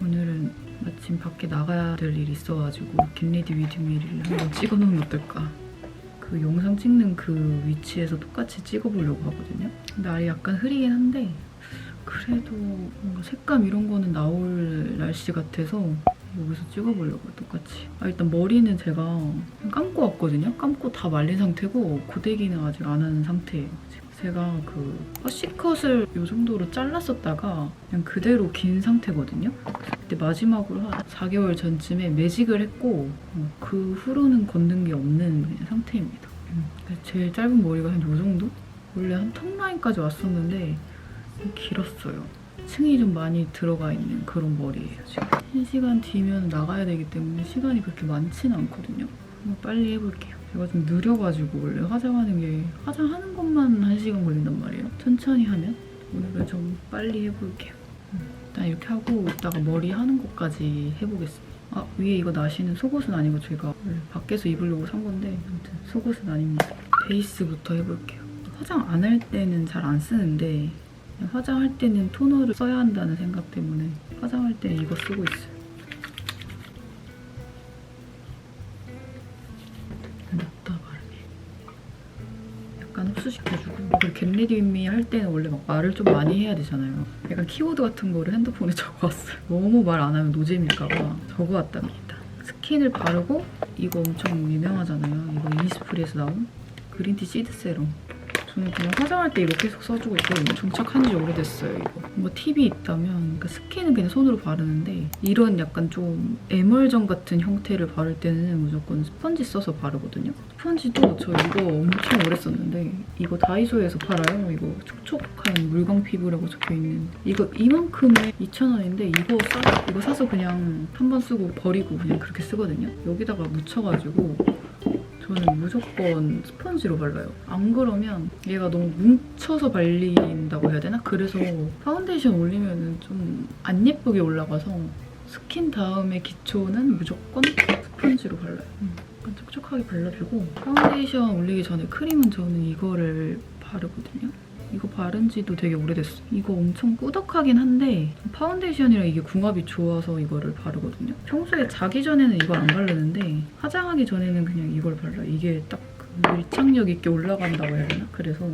오늘은 마침 밖에 나가야 될 일이 있어가지고 겟레디 위드미를 한번 찍어놓으면 어떨까? 그 영상 찍는 그 위치에서 똑같이 찍어보려고 하거든요. 날이 약간 흐리긴 한데 그래도 뭔가 색감 이런 거는 나올 날씨 같아서 여기서 찍어보려고요 똑같이. 아, 일단 머리는 제가 감고 왔거든요? 감고 다 말린 상태고 고데기는 아직 안 한 상태예요 지금. 제가 그 허쉬컷을 이 정도로 잘랐었다가 그냥 그대로 긴 상태거든요. 그때 마지막으로 한 4개월 전쯤에 매직을 했고 어, 그 후로는 걷는 게 없는 상태입니다. 음, 제일 짧은 머리가 한 이 정도? 원래 한 턱 라인까지 왔었는데 길었어요. 층이 좀 많이 들어가 있는 그런 머리예요 지금. 1시간 뒤면 나가야 되기 때문에 시간이 그렇게 많지는 않거든요. 빨리 해볼게요 제가 좀 느려가지고 원래 화장하는 게 화장하는 것만 1시간 걸린단 말이에요. 천천히 하면 오늘은 좀 빨리 해볼게요. 음, 일단 이렇게 하고 이따가 머리 하는 것까지 해보겠습니다. 아 위에 이거 나시는 속옷은 아니고 제가 원래 밖에서 입으려고 산 건데 아무튼 속옷은 아닙니다. 베이스부터 해볼게요. 화장 안 할 때는 잘 안 쓰는데 화장할 때는 토너를 써야 한다는 생각 때문에 화장할 때 이거 쓰고 있어요. 약간 흡수시켜주고 그리고 겟레디 윈미 할 때는 원래 막 말을 좀 많이 해야 되잖아요. 약간 키워드 같은 거를 핸드폰에 적어왔어요. 너무 말 안 하면 노잼일까봐 적어왔답니다. 스킨을 바르고 이거 엄청 유명하잖아요. 이거 이니스프리에서 나온 그린티 시드 세럼. 저는 그냥 화장할 때 이거 계속 써주고 있거든요. 정착한 지 오래됐어요, 이거. 뭐 팁이 있다면 그 스킨은 그냥 손으로 바르는데 이런 약간 좀 에멀전 같은 형태를 바를 때는 무조건 스펀지 써서 바르거든요. 스펀지도 저 이거 엄청 오래 썼는데 이거 다이소에서 팔아요. 이거 촉촉한 물광 피부라고 적혀있는 이거 이만큼에 2,000원인데 이거 사, 이거 사서 그냥 한 번 쓰고 버리고 그냥 그렇게 쓰거든요. 여기다가 묻혀가지고 저는 무조건 스펀지로 발라요. 안 그러면 얘가 너무 뭉쳐서 발린다고 해야 되나? 그래서 파운데이션 올리면 좀 안 예쁘게 올라가서 스킨 다음에 기초는 무조건 스펀지로 발라요. 음, 약간 촉촉하게 발라주고 파운데이션 올리기 전에 크림은 저는 이거를 바르거든요. 이거 바른 지도 되게 오래됐어. 이거 엄청 꾸덕하긴 한데 파운데이션이랑 이게 궁합이 좋아서 이거를 바르거든요. 평소에 자기 전에는 이걸 안 바르는데 화장하기 전에는 그냥 이걸 발라. 이게 딱 그 밀착력 있게 올라간다고 해야 되나? 그래서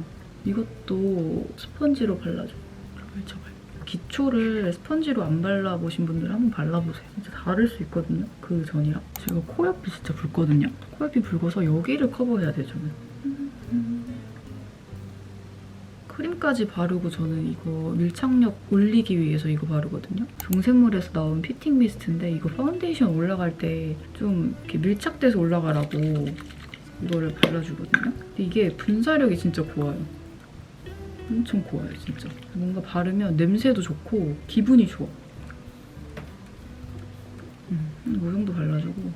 이것도 스펀지로 발라줘. 발쳐발. 기초를 스펀지로 안 발라보신 분들 한번 발라보세요. 진짜 다를 수 있거든요. 그 전이랑. 제가 코 옆이 진짜 붉거든요. 코 옆이 붉어서 여기를 커버해야 돼요, 저는. 크림까지 바르고 저는 이거 밀착력 올리기 위해서 이거 바르거든요. 종색물에서 나온 피팅 미스트인데 이거 파운데이션 올라갈 때 좀 이렇게 밀착돼서 올라가라고 이거를 발라주거든요. 이게 분사력이 진짜 고와요. 엄청 고와요, 진짜. 뭔가 바르면 냄새도 좋고 기분이 좋아. 음, 이 정도 발라주고.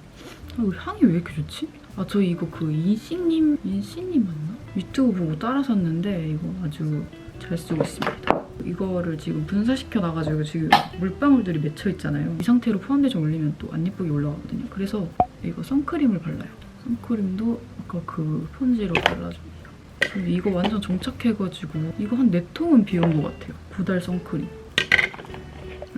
아, 향이 왜 이렇게 좋지? 아, 저 이거 그 인씨님, 인씨님 맞나? 유튜브 보고 따라 샀는데 이거 아주 잘 쓰고 있습니다. 이거를 지금 분사시켜 놔가지고 지금 물방울들이 맺혀 있잖아요. 이 상태로 파운데이션 올리면 또 안 예쁘게 올라가거든요. 그래서 이거 선크림을 발라요. 선크림도 아까 그 스펀지로 발라줍니다. 이거 완전 정착해가지고 이거 한 4통은 비운 것 같아요. 구달 선크림.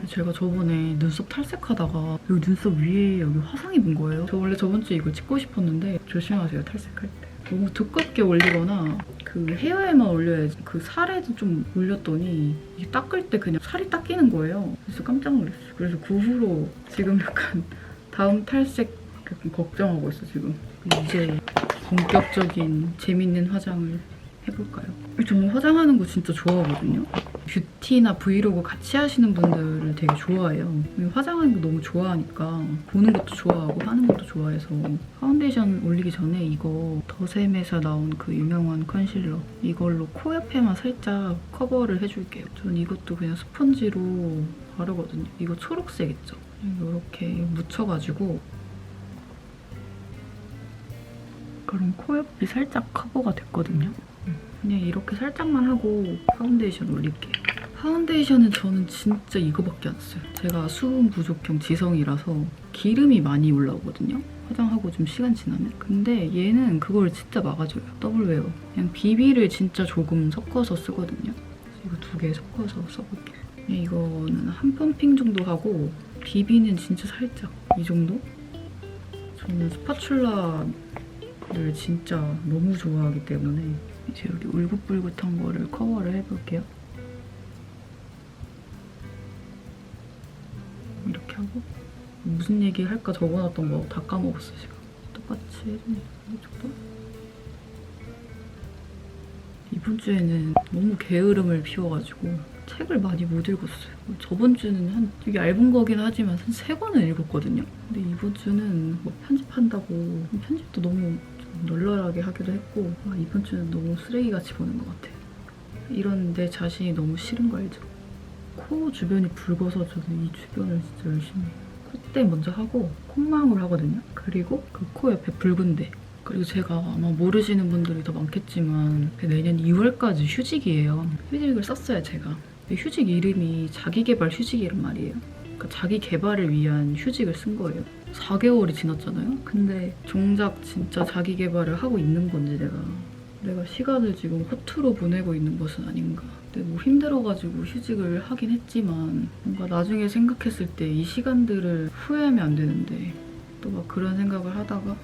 제가 저번에 눈썹 탈색하다가 여기 눈썹 위에 여기 화상 입은 거예요. 저 원래 저번 주에 이걸 찍고 싶었는데 조심하세요, 탈색할 때. 너무 두껍게 올리거나 그 헤어에만 올려야지 그 살에도 좀 올렸더니 이게 닦을 때 그냥 살이 닦이는 거예요. 그래서 깜짝 놀랐어요. 그래서 그 후로 지금 약간 다음 탈색 약간 걱정하고 있어 지금. 이제 본격적인 재밌는 화장을 해볼까요? 저는 화장하는 거 진짜 좋아하거든요. 뷰티나 브이로그 같이 하시는 분들을 되게 좋아해요. 화장하는 거 너무 좋아하니까 보는 것도 좋아하고 하는 것도 좋아해서 파운데이션 올리기 전에 이거 더샘에서 나온 그 유명한 컨실러 이걸로 코 옆에만 살짝 커버를 해줄게요. 전 이것도 그냥 스펀지로 바르거든요. 이거 초록색 있죠? 이렇게 묻혀가지고 그럼 코 옆이 살짝 커버가 됐거든요. 그냥 이렇게 살짝만 하고 파운데이션 올릴게요. 파운데이션은 저는 진짜 이거밖에 안 써요. 제가 수분 부족형 지성이라서 기름이 많이 올라오거든요. 화장하고 좀 시간 지나면. 근데 얘는 그걸 진짜 막아줘요. 더블 웨어. 그냥 비비를 진짜 조금 섞어서 쓰거든요. 이거 두 개 섞어서 써볼게요. 그냥 이거는 한 펌핑 정도 하고 비비는 진짜 살짝 이 정도? 저는 스파츌라를 진짜 너무 좋아하기 때문에 이제 여기 울긋불긋한 거를 커버를 해볼게요. 이렇게 하고 무슨 얘기 할까 적어놨던 거 다 까먹었어 지금. 똑같이 해주네. 이쪽도. 이번 주에는 너무 게으름을 피워가지고 책을 많이 못 읽었어요. 저번 주는 한 되게 얇은 거긴 하지만 한 세 권은 읽었거든요. 근데 이번 주는 뭐 편집한다고 편집도 너무 좀 널널하게 하기도 했고 아, 이번 주는 너무 쓰레기같이 보는 것 같아요. 이런 내 자신이 너무 싫은 거 알죠? 코 주변이 붉어서 저는 이 주변을 진짜 열심히 콧대 먼저 하고 콧망울 하거든요. 그리고 그 코 옆에 붉은 데 그리고 제가 아마 모르시는 분들이 더 많겠지만 그 내년 2월까지 휴직이에요. 휴직을 썼어요 제가. 휴직 이름이 자기개발 휴직이란 말이에요. 그러니까 자기 개발을 위한 휴직을 쓴 거예요. 4개월이 지났잖아요. 근데 정작 진짜 자기 개발을 하고 있는 건지 내가 내가 시간을 지금 허투루 보내고 있는 것은 아닌가. 근데 뭐 힘들어가지고 휴직을 하긴 했지만 뭔가 나중에 생각했을 때 이 시간들을 후회하면 안 되는데 또 막 그런 생각을 하다가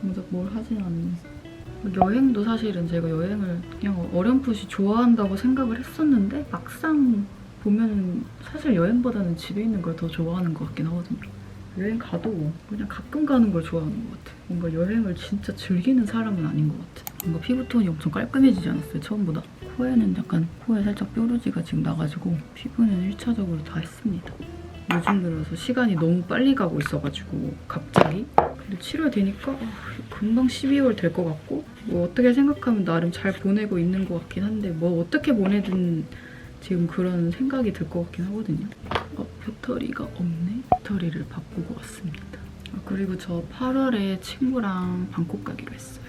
정작 뭘 하진 않네. 여행도 사실은 제가 여행을 그냥 어렴풋이 좋아한다고 생각을 했었는데 막상 보면 사실 여행보다는 집에 있는 걸 더 좋아하는 것 같긴 하거든요. 여행 가도 그냥 가끔 가는 걸 좋아하는 것 같아. 뭔가 여행을 진짜 즐기는 사람은 아닌 것 같아. 뭔가 피부톤이 엄청 깔끔해지지 않았어요, 처음보다. 코에는 약간 코에 살짝 뾰루지가 지금 나가지고 피부는 1차적으로 다 했습니다. 요즘 들어서 시간이 너무 빨리 가고 있어가지고 갑자기 근데 7월 되니까 어, 금방 12월 될 것 같고 뭐 어떻게 생각하면 나름 잘 보내고 있는 것 같긴 한데 뭐 어떻게 보내든 지금 그런 생각이 들 것 같긴 하거든요. 어, 배터리가 없네. 배터리를 바꾸고 왔습니다. 아, 그리고 저 8월에 친구랑 방콕 가기로 했어요.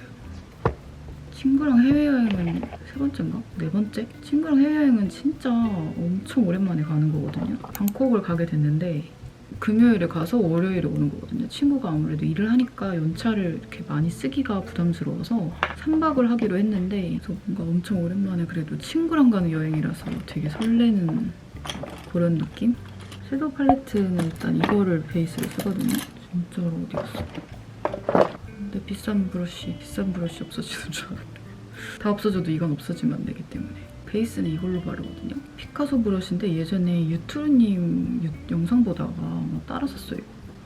친구랑 해외여행은 세 번째인가? 네 번째? 친구랑 해외여행은 진짜 엄청 오랜만에 가는 거거든요. 방콕을 가게 됐는데 금요일에 가서 월요일에 오는 거거든요. 친구가 아무래도 일을 하니까 연차를 이렇게 많이 쓰기가 부담스러워서 3박을 하기로 했는데 그래서 뭔가 엄청 오랜만에 그래도 친구랑 가는 여행이라서 되게 설레는 그런 느낌? 섀도우 팔레트는 일단 이거를 베이스로 쓰거든요. 진짜로 어디 갔어? 근데 비싼 브러쉬, 비싼 브러쉬 없어지는 줄 알았는데 다 없어져도 이건 없어지면 안 되기 때문에 베이스는 이걸로 바르거든요. 피카소 브러쉬인데 예전에 유튜브님 유- 영상 보다가 뭐 따라 샀어요.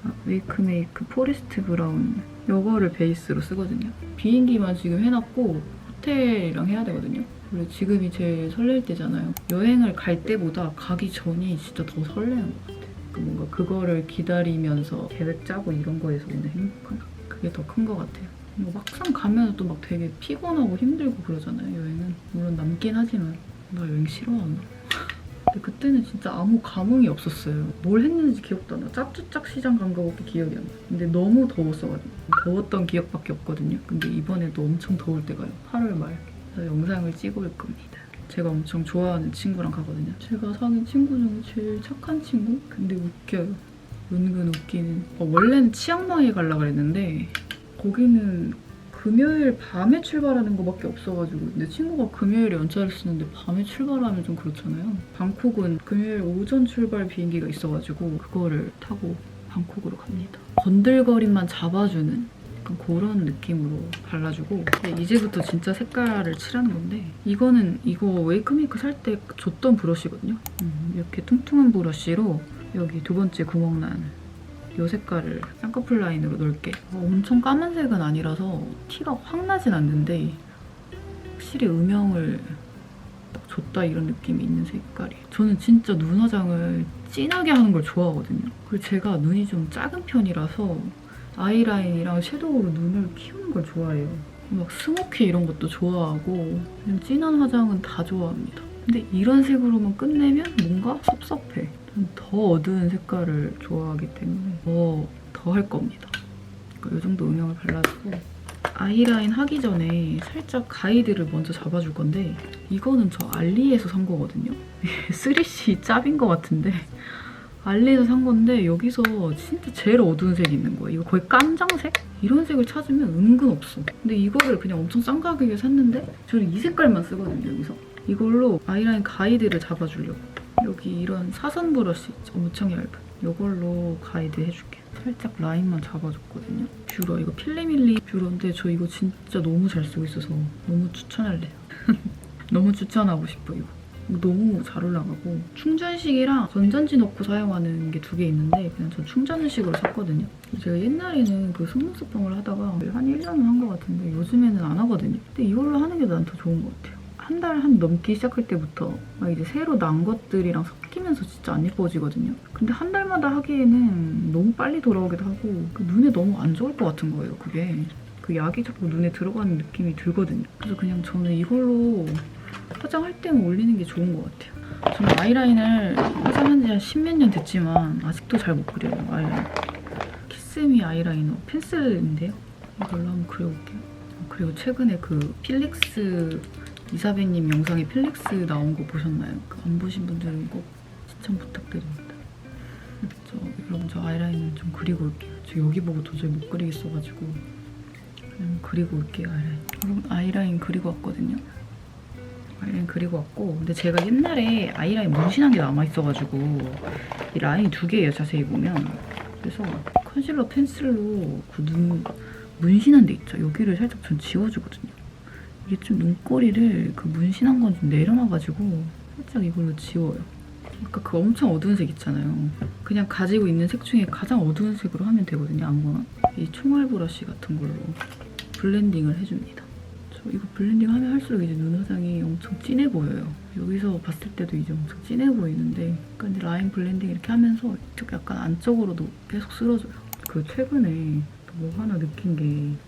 아, 웨이크메이크 포레스트 브라운 이거를 베이스로 쓰거든요. 비행기만 지금 해놨고 호텔이랑 해야 되거든요. 그리고 지금이 제일 설렐 때잖아요. 여행을 갈 때보다 가기 전이 진짜 더 설레는 것 같아요. 그 뭔가 그거를 기다리면서 계획 짜고 이런 거에서 오는 행복함? 그게 더 큰 것 같아요. 뭐 막상 가면 또 막 되게 피곤하고 힘들고 그러잖아요 여행은. 물론 남긴 하지만 나 여행 싫어하나? 근데 그때는 진짜 아무 감흥이 없었어요. 뭘 했는지 기억도 안 나. 짭쭈짝 시장 간 거밖에 기억이 안 나. 근데 너무 더웠어가지고. 더웠던 기억밖에 없거든요. 근데 이번에도 엄청 더울 때가요. 8월 말 영상을 찍어 올 겁니다. 제가 엄청 좋아하는 친구랑 가거든요. 제가 사귄 친구 중에 제일 착한 친구? 근데 웃겨요. 은근 웃기는. 어, 원래는 치앙마이에 가려고 그랬는데 거기는 금요일 밤에 출발하는 거밖에 없어가지고. 근데 친구가 금요일에 연차를 쓰는데 밤에 출발하면 좀 그렇잖아요. 방콕은 금요일 오전 출발 비행기가 있어가지고 그거를 타고 방콕으로 갑니다. 번들거림만 잡아주는 약간 그런 느낌으로 발라주고 이제부터 진짜 색깔을 칠하는 건데 이거는 이거 웨이크메이크 살 때 줬던 브러쉬거든요 음, 이렇게 퉁퉁한 브러쉬로 여기 두 번째 구멍 난이 색깔을 쌍꺼풀 라인으로 넣을게. 어, 엄청 까만색은 아니라서 티가 확 나진 않는데 확실히 음영을 딱 줬다 이런 느낌이 있는 색깔이에요. 저는 진짜 눈 화장을 진하게 하는 걸 좋아하거든요. 그리고 제가 눈이 좀 작은 편이라서 아이라인이랑 섀도우로 눈을 키우는 걸 좋아해요. 막 스모키 이런 것도 좋아하고 그냥 진한 화장은 다 좋아합니다. 근데 이런 색으로만 끝내면 뭔가 섭섭해. 더 어두운 색깔을 좋아하기 때문에 더 더 할 겁니다. 그러니까 이 정도 음영을 발라주고 아이라인 하기 전에 살짝 가이드를 먼저 잡아줄 건데 이거는 저 알리에서 산 거거든요. 3C 짭인 것 같은데 알리에서 산 건데 여기서 진짜 제일 어두운 색이 있는 거예요. 이거 거의 깜장색? 이런 색을 찾으면 은근 없어. 근데 이거를 그냥 엄청 싼 가격에 샀는데 저는 이 색깔만 쓰거든요, 여기서. 이걸로 아이라인 가이드를 잡아주려고. 여기 이런 사선 브러쉬 있죠? 엄청 얇은. 이걸로 가이드 해줄게. 살짝 라인만 잡아줬거든요. 뷰러 이거 필리밀리 뷰러인데 저 이거 진짜 너무 잘 쓰고 있어서 너무 추천할래요. 너무 추천하고 싶어 이거. 너무 잘 올라가고 충전식이랑 건전지 넣고 사용하는 게 두 개 있는데 그냥 전 충전식으로 샀거든요. 제가 옛날에는 그 속눈썹봉을 하다가 한 1년은 한 것 같은데 요즘에는 안 하거든요. 근데 이걸로 하는 게 난 더 좋은 것 같아요. 한달한 넘기 시작할 때부터 막 이제 새로 난 것들이랑 섞이면서 진짜 안 예뻐지거든요. 근데 한 달마다 하기에는 너무 빨리 돌아오기도 하고 그 눈에 너무 안 좋을 것 같은 거예요. 그게 그 약이 자꾸 눈에 들어가는 느낌이 들거든요. 그래서 그냥 저는 이걸로 화장할 때는 올리는 게 좋은 것 같아요. 저는 아이라인을 화장한 지한 십몇 년 됐지만 아직도 잘 못 그려요, 아이라인. 키스미 아이라이너 펜슬인데요. 이걸로 한번 그려볼게요. 그리고 최근에 그 필릭스 이사배님 영상에 필릭스 나온 거 보셨나요? 그안 보신 분들은 꼭 시청 부탁드립니다. 저 여러분 저 아이라인 좀 그리고 올게요. 저 여기 보고 도저히 못 그리겠어가지고 그냥 그리고 올게요 아이라인. 여러분 아이라인 그리고 왔거든요. 아이라인 그리고 왔고. 근데 제가 옛날에 아이라인 문신한 게 남아있어가지고 이 라인이 두 개예요 자세히 보면. 그래서 컨실러 펜슬로 그 눈 문신한 데 있죠. 여기를 살짝 전 지워주거든요. 이게 좀 눈꼬리를 그 문신한 건 좀 내려놔가지고 살짝 이걸로 지워요. 그러니까 그 엄청 어두운 색 있잖아요. 그냥 가지고 있는 색 중에 가장 어두운 색으로 하면 되거든요 아무거나. 이 총알 브러쉬 같은 걸로 블렌딩을 해줍니다. 저 이거 블렌딩 하면 할수록 이제 눈 화장이 엄청 진해 보여요. 여기서 봤을 때도 이제 엄청 진해 보이는데 이제 라인 블렌딩 이렇게 하면서 이쪽 약간 안쪽으로도 계속 쓸어줘요. 그 최근에 뭐 하나 느낀 게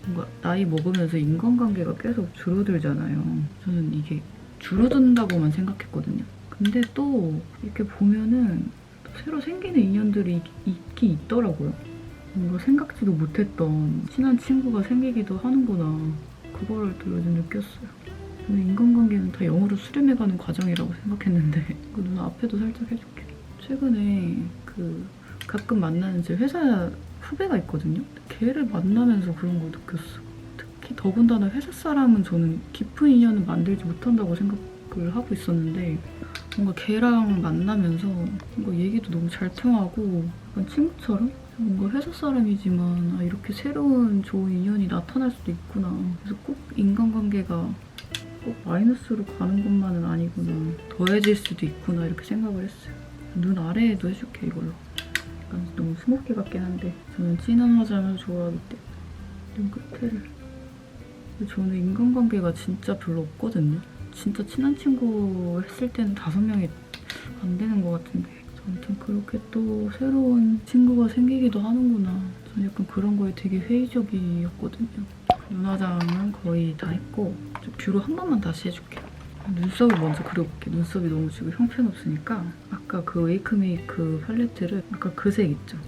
뭔가 나이 먹으면서 인간관계가 계속 줄어들잖아요. 저는 이게 줄어든다고만 생각했거든요. 근데 또 이렇게 보면은 또 새로 생기는 인연들이 있- 있긴 있더라고요. 뭔가 생각지도 못했던 친한 친구가 생기기도 하는구나. 그거를 또 요즘 느꼈어요. 저는 인간관계는 다 영으로 수렴해가는 과정이라고 생각했는데 그 누나 앞에도 살짝 해줄게. 최근에 그 가끔 만나는 제 회사 후배가 있거든요. 걔를 만나면서 그런 걸 느꼈어. 특히 더군다나 회사 사람은 저는 깊은 인연을 만들지 못한다고 생각을 하고 있었는데 뭔가 걔랑 만나면서 뭔가 얘기도 너무 잘 통하고 약간 친구처럼 뭔가 회사 사람이지만 아, 이렇게 새로운 좋은 인연이 나타날 수도 있구나. 그래서 꼭 인간관계가 꼭 마이너스로 가는 것만은 아니구나. 더해질 수도 있구나 이렇게 생각을 했어요. 눈 아래에도 해줄게 이걸로. 약간 너무 스모키 같긴 한데 저는 진한 화장을 좋아하기 때문에 눈 끝에를. 저는 인간관계가 진짜 별로 없거든요. 진짜 친한 친구 했을 때는 다섯 명이 안 되는 것 같은데 아무튼 그렇게 또 새로운 친구가 생기기도 하는구나. 저는 약간 그런 거에 되게 회의적이었거든요. 눈화장은 거의 다 했고 저 뷰로 한 번만 다시 해줄게요. 눈썹을 먼저 그려볼게. 눈썹이 너무 지금 형편없으니까 아까 그 웨이크메이크 팔레트를 아까 그 색 있죠?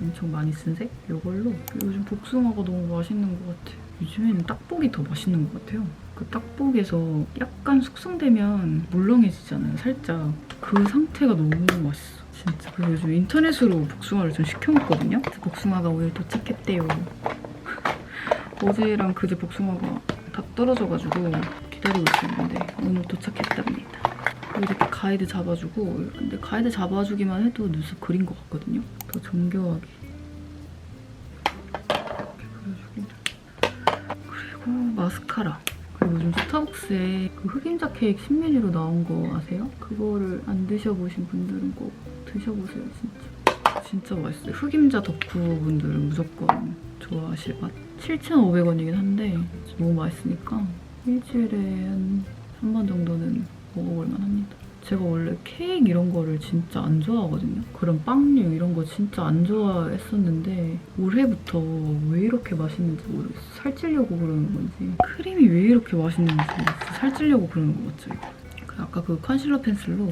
엄청 많이 쓴 색? 이걸로 요즘 복숭아가 너무 맛있는 것 같아요. 요즘에는 딱복이 더 맛있는 것 같아요. 그 딱복에서 약간 숙성되면 물렁해지잖아요, 살짝. 그 상태가 너무 맛있어. 진짜. 그래서 요즘 인터넷으로 복숭아를 좀 시켜먹거든요. 복숭아가 오늘 도착했대요. 어제랑 그제 복숭아가 다 떨어져가지고 기다리고 있었는데 오늘 도착했답니다. 그리고 이렇게 가이드 잡아주고 근데 가이드 잡아주기만 해도 눈썹 그린 것 같거든요. 더 정교하게. 이렇게 그려주고 그리고 마스카라. 요즘 스타벅스에 그 흑임자 케이크 신메뉴로 나온 거 아세요? 그거를 안 드셔보신 분들은 꼭 드셔보세요, 진짜. 진짜 맛있어요. 흑임자 덕후 분들은 무조건 좋아하실 맛. 7,500원이긴 한데 너무 맛있으니까 일주일에 한 3번 정도는 먹어볼 만합니다. 제가 원래 케이크 이런 거를 진짜 안 좋아하거든요. 그런 빵류 이런 거 진짜 안 좋아했었는데 올해부터 왜 이렇게 맛있는지 모르겠어. 살찌려고 그러는 건지 크림이 왜 이렇게 맛있는지 진짜 살찌려고 그러는 거 같죠 이거. 그 아까 그 컨실러 펜슬로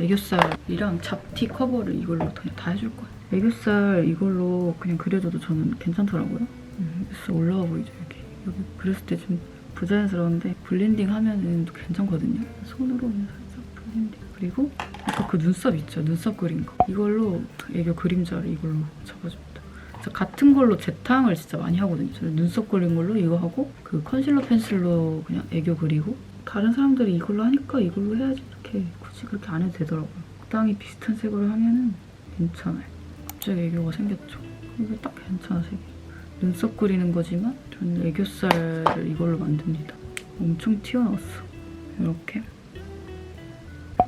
애교살이랑 잡티 커버를 이걸로 그냥 다 해줄 거예요. 애교살 이걸로 그냥 그려줘도 저는 괜찮더라고요. 음, 애교살 올라와 보이죠 여기. 여기 그렸을 때 좀 부자연스러운데 블렌딩 하면은 또 괜찮거든요. 손으로 그냥. 그리고 아까 그 눈썹 있죠? 눈썹 그린 거. 이걸로 애교 그림자를 이걸로 잡아줍니다. 저 같은 걸로 재탕을 진짜 많이 하거든요. 저는 눈썹 그린 걸로 이거 하고 그 컨실러 펜슬로 그냥 애교 그리고 다른 사람들이 이걸로 하니까 이걸로 해야지 이렇게 굳이 그렇게 안 해도 되더라고요. 적당히 비슷한 색으로 하면은 괜찮아요. 갑자기 애교가 생겼죠. 이게 딱 괜찮아 색이. 눈썹 그리는 거지만 저는 애교살을 이걸로 만듭니다. 엄청 튀어나왔어. 이렇게.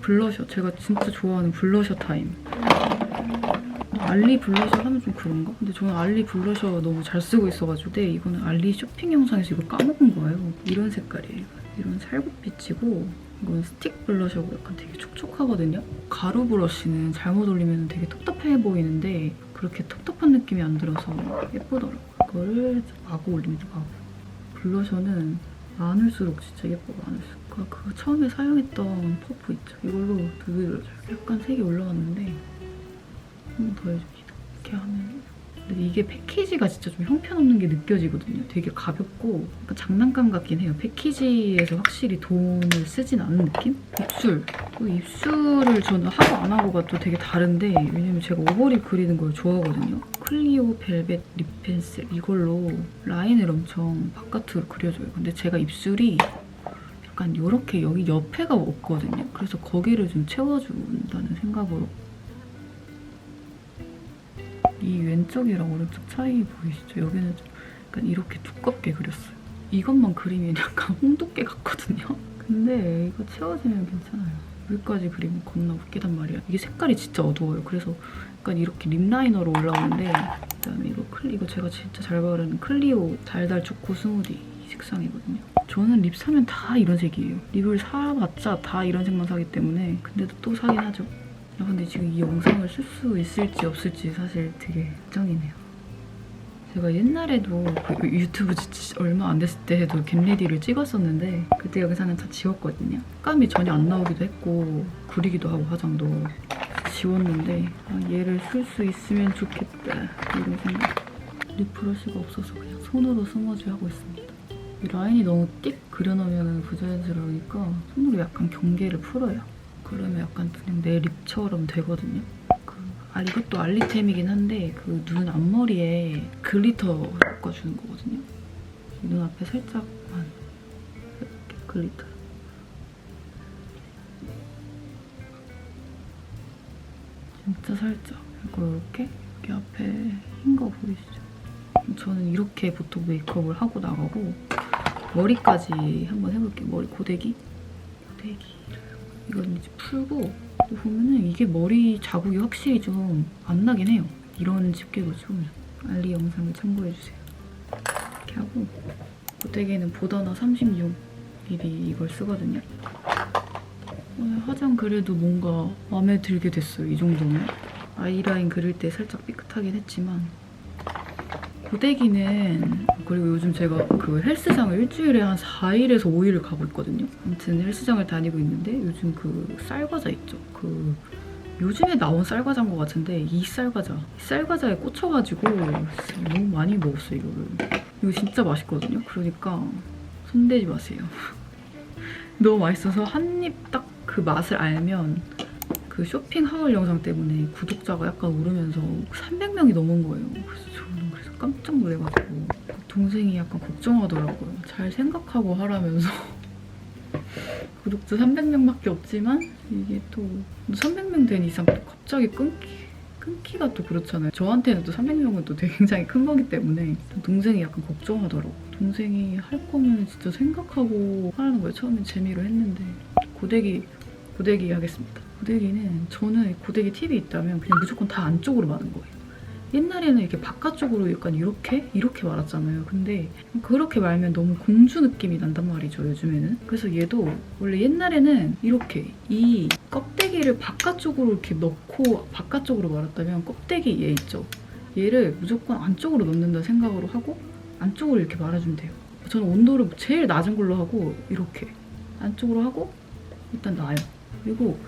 블러셔. 제가 진짜 좋아하는 블러셔 타임. 알리 블러셔 하면 좀 그런가? 근데 저는 알리 블러셔 너무 잘 쓰고 있어가지고 근데 이거는 알리 쇼핑 영상에서 이걸 까먹은 거예요. 이런 색깔이에요. 이런 살구빛이고 이건 스틱 블러셔고 약간 되게 촉촉하거든요. 가루 브러쉬는 잘못 올리면 되게 텁텁해 보이는데 그렇게 텁텁한 느낌이 안 들어서 예쁘더라고요. 이거를 마구 올립니다. 마구. 블러셔는 많을수록 진짜 예뻐 많을수록. 그, 그 처음에 사용했던 퍼프 있죠. 이걸로 두드려줘요. 약간 색이 올라왔는데 한 번 더 해줍니다. 이렇게 하면 근데 이게 패키지가 진짜 좀 형편없는 게 느껴지거든요. 되게 가볍고 약간 장난감 같긴 해요. 패키지에서 확실히 돈을 쓰진 않는 느낌? 입술. 그 입술을 저는 하고 안 하고가 또 되게 다른데 왜냐면 제가 오버립 그리는 걸 좋아하거든요. 클리오 벨벳 립 펜슬 이걸로 라인을 엄청 바깥으로 그려줘요. 근데 제가 입술이 약간 이렇게 여기 옆에가 없거든요. 그래서 거기를 좀 채워준다는 생각으로 이 왼쪽이랑 오른쪽 차이 보이시죠? 여기는 좀 약간 이렇게 두껍게 그렸어요. 이것만 그리면 약간 홍두깨 같거든요. 근데 이거 채워지면 괜찮아요. 여기까지 그리면 겁나 웃기단 말이야. 이게 색깔이 진짜 어두워요. 그래서 약간 이렇게 립 라이너로 올라오는데 그다음에 이거 클리 이거 제가 진짜 잘 바르는 클리오 달달 초코 스무디 이 색상이거든요. 저는 립 사면 다 이런 색이에요. 립을 사봤자 다 이런 색만 사기 때문에 근데도 또 사긴 하죠. 아, 근데 지금 이 영상을 쓸 수 있을지 없을지 사실 되게 걱정이네요. 제가 옛날에도 그 유튜브 얼마 안 됐을 때에도 겟레디를 찍었었는데 그때 영상은 다 지웠거든요. 색감이 전혀 안 나오기도 했고 구리기도 하고 화장도 지웠는데 아, 얘를 쓸 수 있으면 좋겠다 이런 생각. 립 브러쉬가 없어서 그냥 손으로 스머지 하고 있습니다. 이 라인이 너무 띡 그려놓으면 부자연스러우니까 손으로 약간 경계를 풀어요. 그러면 약간 그냥 내 립처럼 되거든요. 그, 아 이것도 알리템이긴 한데 그 눈 앞머리에 글리터 섞어주는 거거든요. 눈 앞에 살짝만 이렇게 글리터. 진짜 살짝. 그리고 이렇게 여기 앞에 흰 거 보이시죠? 저는 이렇게 보통 메이크업을 하고 나가고 머리까지 한번 해볼게요. 머리 고데기. 고데기. 이건 이제 풀고 또 보면은 이게 머리 자국이 확실히 좀 안 나긴 해요. 이런 집게로 치우면 알리 영상을 참고해주세요. 이렇게 하고 고데기는 보더나 36mm 이걸 쓰거든요. 오늘 화장 그래도 뭔가 마음에 들게 됐어요. 이 정도면. 아이라인 그릴 때 살짝 삐끗하긴 했지만 고데기는 그리고 요즘 제가 그 헬스장을 일주일에 한 4일에서 5일을 가고 있거든요. 아무튼 헬스장을 다니고 있는데 요즘 그 쌀과자 있죠. 그 요즘에 나온 쌀과자인 것 같은데 이 쌀과자 이 쌀과자에 꽂혀가지고 너무 많이 먹었어요 이거를. 이거 진짜 맛있거든요. 그러니까 손대지 마세요. 너무 맛있어서 한 입 딱 그 맛을 알면 그 쇼핑 하울 영상 때문에 구독자가 약간 오르면서 300명이 넘은 거예요. 그래서 그래서 깜짝 놀래가지고 동생이 약간 걱정하더라고요. 잘 생각하고 하라면서 구독자 300명밖에 없지만 이게 또 300명 된 이상 또 갑자기 끊기 끊기가 또 그렇잖아요. 저한테는 또 300명은 또 굉장히 큰 거기 때문에 동생이 약간 걱정하더라고. 동생이 할 거면 진짜 생각하고 하라는 거예요. 처음엔 재미로 했는데 고데기 고데기 하겠습니다. 고데기는 저는 고데기 팁이 있다면 그냥 무조건 다 안쪽으로 마는 거예요. 옛날에는 이렇게 바깥쪽으로 약간 이렇게 이렇게 말았잖아요. 근데 그렇게 말면 너무 공주 느낌이 난단 말이죠. 요즘에는. 그래서 얘도 원래 옛날에는 이렇게 이 껍데기를 바깥쪽으로 이렇게 넣고 바깥쪽으로 말았다면 껍데기 얘 있죠. 얘를 무조건 안쪽으로 넣는다 생각으로 하고 안쪽으로 이렇게 말아주면 돼요. 저는 온도를 제일 낮은 걸로 하고 이렇게 안쪽으로 하고 일단 놔요. 그리고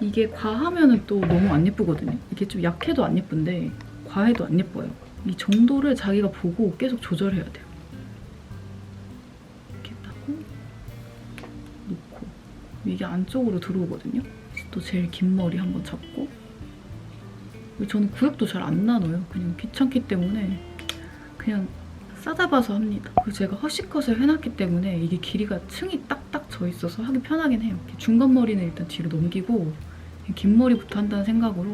이게 과하면은 또 너무 안 예쁘거든요. 이게 좀 약해도 안 예쁜데 과해도 안 예뻐요. 이 정도를 자기가 보고 계속 조절해야 돼요. 이렇게 하고 놓고 이게 안쪽으로 들어오거든요. 또 제일 긴 머리 한번 잡고 저는 구역도 잘 안 나눠요. 그냥 귀찮기 때문에 그냥 싸잡아서 합니다. 그리고 제가 허쉬컷을 해놨기 때문에 이게 길이가 층이 딱딱 져 있어서 하기 편하긴 해요. 중간 머리는 일단 뒤로 넘기고 긴 머리부터 한다는 생각으로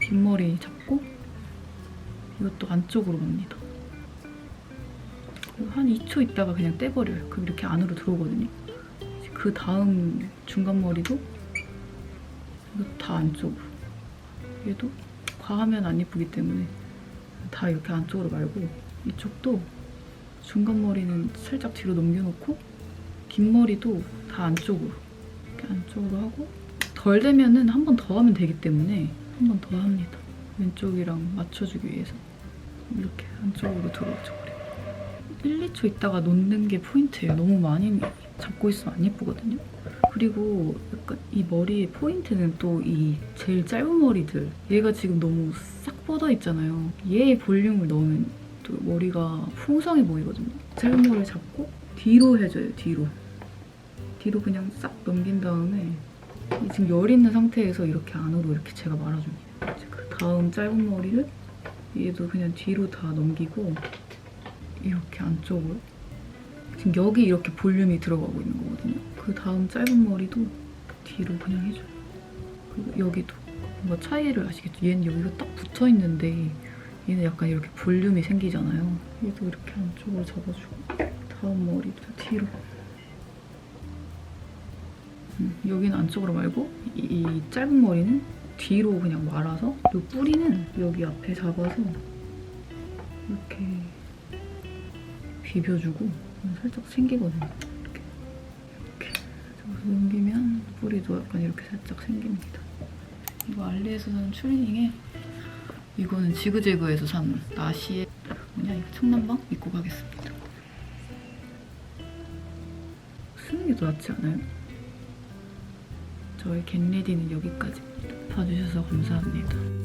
긴 머리 잡고 이것도 안쪽으로 갑니다. 한 2초 있다가 그냥 떼버려요. 그럼 이렇게 안으로 들어오거든요. 그 다음 중간 머리도 이거 다 안쪽으로. 얘도 과하면 안 예쁘기 때문에 다 이렇게 안쪽으로 말고 이쪽도 중간 머리는 살짝 뒤로 넘겨놓고 긴 머리도 다 안쪽으로 이렇게 안쪽으로 하고 덜 되면은 한 번 더 하면 되기 때문에 한 번 더 합니다. 왼쪽이랑 맞춰주기 위해서 이렇게 안쪽으로 들어오죠 머리. 1, 2초 있다가 놓는 게 포인트예요. 너무 많이 잡고 있으면 안 예쁘거든요. 그리고 약간 이 머리의 포인트는 또 이 제일 짧은 머리들 얘가 지금 너무 싹 뻗어 있잖아요. 얘의 볼륨을 넣으면 또 머리가 풍성해 보이거든요. 짧은 머리 잡고 뒤로 해줘요. 뒤로. 뒤로 그냥 싹 넘긴 다음에 이 지금 열 있는 상태에서 이렇게 안으로 이렇게 제가 말아줍니다. 그 다음 짧은 머리를 얘도 그냥 뒤로 다 넘기고 이렇게 안쪽으로 지금 여기 이렇게 볼륨이 들어가고 있는 거거든요. 그 다음 짧은 머리도 뒤로 그냥 해줘요. 그리고 여기도 뭔가 차이를 아시겠죠? 얘는 여기가 딱 붙어 있는데 얘는 약간 이렇게 볼륨이 생기잖아요. 얘도 이렇게 안쪽으로 잡아주고 다음 머리도 뒤로 음, 여기는 안쪽으로 말고 이, 이 짧은 머리는 뒤로 그냥 말아서 이 뿌리는 여기 앞에 잡아서 이렇게 비벼주고 살짝 생기거든요. 이렇게 이렇게 넘기면 뿌리도 약간 이렇게 살짝 생깁니다. 이거 알리에서 산 추리닝에 이거는 지그재그에서 산 나시의 뭐냐 이거 청남방 입고 가겠습니다. 쓰는 게 더 낫지 않아요? 저의 겟레디는 여기까지입니다. 봐주셔서 감사합니다.